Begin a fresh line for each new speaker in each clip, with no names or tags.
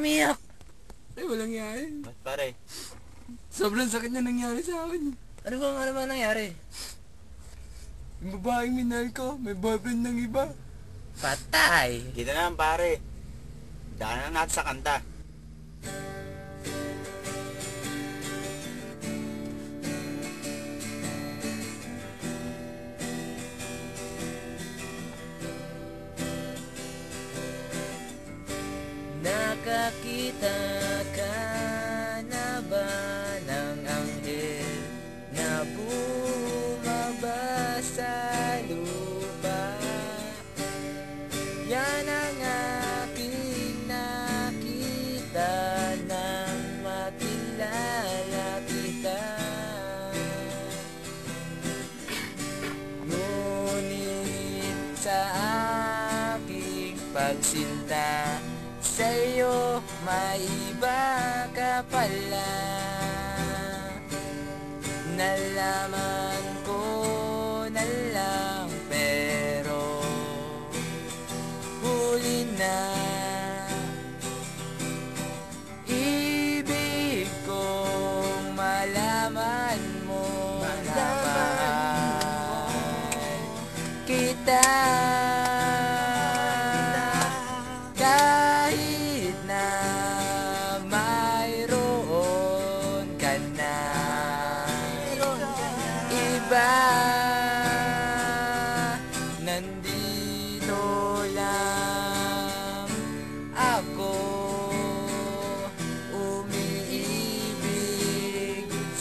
umiyak?
Ay, walang yan.
Ba't pare?
Sobrang sakit na nangyari sa akin.
Ano ba, ano ba nangyari?
Yung babaeng minahal ko, may boyfriend ng iba.
Patay!
Dito na lang pare. Daanan natin sa kanta.
Nakakita ka na ba ng anghel na bumaba sa lupa? Yan ang aking nakita nang makilala kita. Ngunit sa aking pagsinta Sa'yo may iba ka pala. Nalaman ko na lang pero Huli na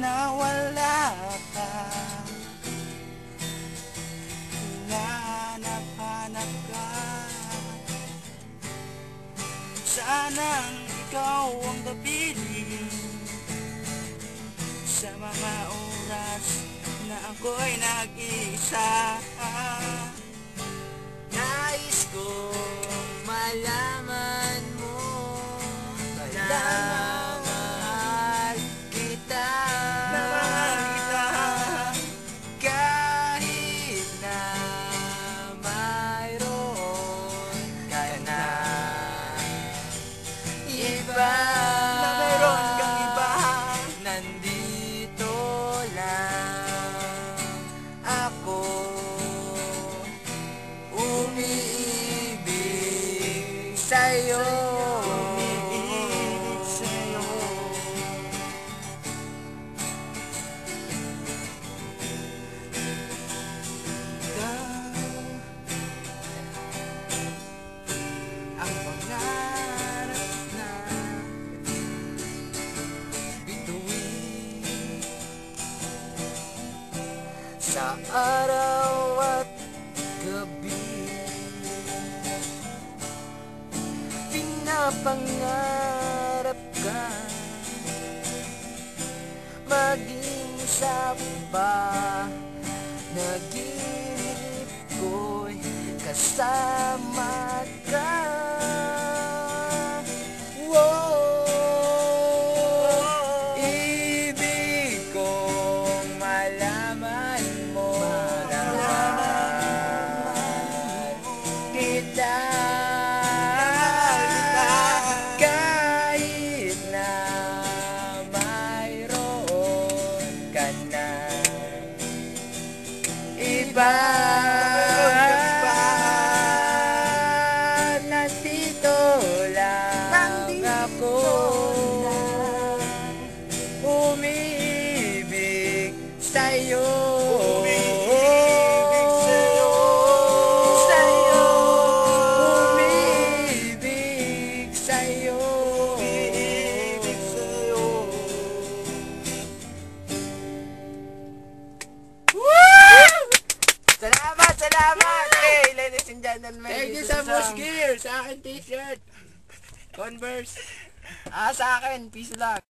na
wala ka. Hinanap-hanap ka. Sanang ikaw ang kapiling sa mga oras na ako'y nag-isa
sa'yo.
Umiibig sa'yo Ang pangarap na bituin
sa araw Pinapangarap ka. Maging sa ba ko'y kasama sa'yo
Umiibig sa'yo.
sa'yo umiibig sa'yo
Umiibig sa'yo
Salamat, salamat! Hey, ladies and gentlemen.
Thank you Moose
ang-
Gear sa akin t-shirt. Converse.
Ah, sa akin, peace lang.